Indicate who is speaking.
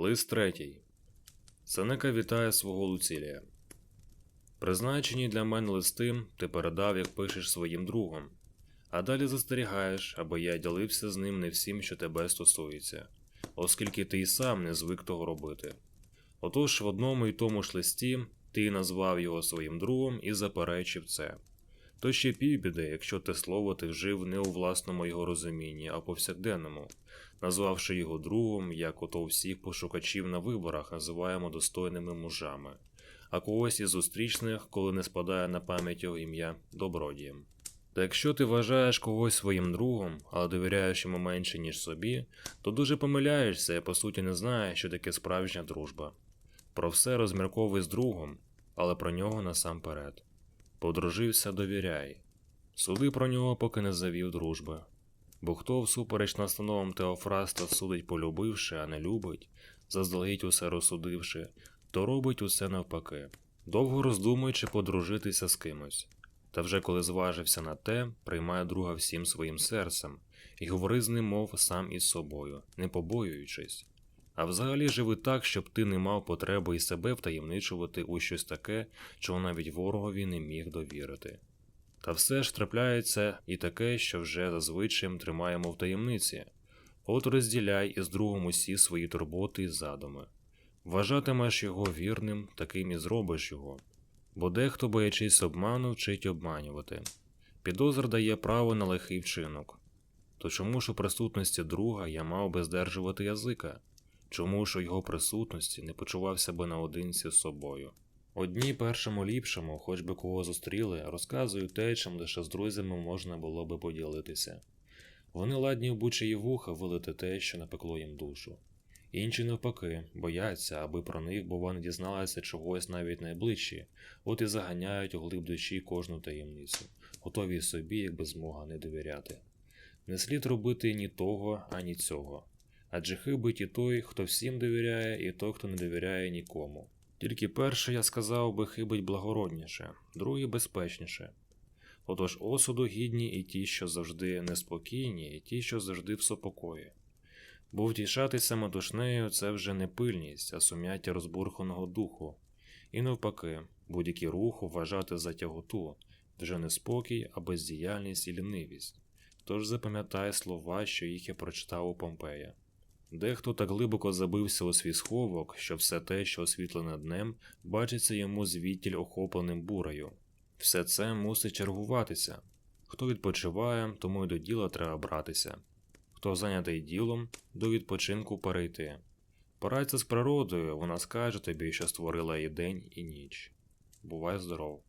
Speaker 1: Лист третій. Сенека вітає свого Луцілія. Призначені для мене листи ти передав, як пишеш своїм другом, а далі застерігаєш, аби я ділився з ним не всім, що тебе стосується, оскільки ти й сам не звик того робити. Отож, в одному й тому ж листі ти назвав його своїм другом і заперечив це. То ще півбіди, якщо те слово ти вжив не у власному його розумінні, а повсякденному, назвавши його другом, як ото всіх пошукачів на виборах називаємо достойними мужами, а когось із зустрічних, коли не спадає на пам'ять його ім'я добродієм. Та якщо ти вважаєш когось своїм другом, але довіряєш йому менше, ніж собі, то дуже помиляєшся і по суті не знаєш, що таке справжня дружба. Про все розмірковуй з другом, але про нього насамперед. Подружився, довіряй. Суди про нього, поки не завів дружби. Бо хто всупереч настановам Теофраста судить полюбивши, а не любить, заздалегідь усе розсудивши, то робить усе навпаки, довго роздумуючи подружитися з кимось. Та вже коли зважився на те, приймає друга всім своїм серцем і говори з ним, мов сам із собою, не побоюючись. А взагалі живи так, щоб ти не мав потреби і себе втаємничувати у щось таке, чого навіть ворогові не міг довірити. Та все ж трапляється і таке, що вже зазвичаєм тримаємо в таємниці. От розділяй із другом усі свої турботи і задуми. Вважатимеш його вірним, таким і зробиш його. Бо дехто, боячись обману, вчить обманювати. Підозр дає право на лихий вчинок. То чому ж у присутності друга я мав би здержувати язика? Чому ж у його присутності не почувався би наодинці з собою? Одні першому ліпшому, хоч би кого зустріли, розказують те, чим лише з друзями можна було би поділитися. Вони ладні в бучі вуха вилити те, що напекло їм душу. Інші навпаки, бояться, аби про них, бува, не дізналися чогось навіть найближчі, от і заганяють у глиб душі кожну таємницю, готові собі, якби змога не довіряти. Не слід робити ні того, ані цього. Адже хибить і той, хто всім довіряє, і той, хто не довіряє нікому. Тільки перший, я сказав би, хибить благородніше, другий безпечніше. Отож осуду гідні і ті, що завжди неспокійні, і ті, що завжди в сопокої. Бо втішатися метушнею це вже не пильність, а сум'яття розбурханого духу, і навпаки, будь-який рух вважати за тяготу, вже не спокій, а бездіяльність і лінивість. Тож запам'ятай слова, що їх я прочитав у Помпея. Дехто так глибоко забився у свій сховок, що все те, що освітлене днем, бачиться йому звідтіль охопленим бурею. Все це мусить чергуватися. Хто відпочиває, тому й до діла треба братися. Хто зайнятий ділом, до відпочинку перейти. Порадься з природою, вона скаже тобі, що створила і день, і ніч. Бувай здоров!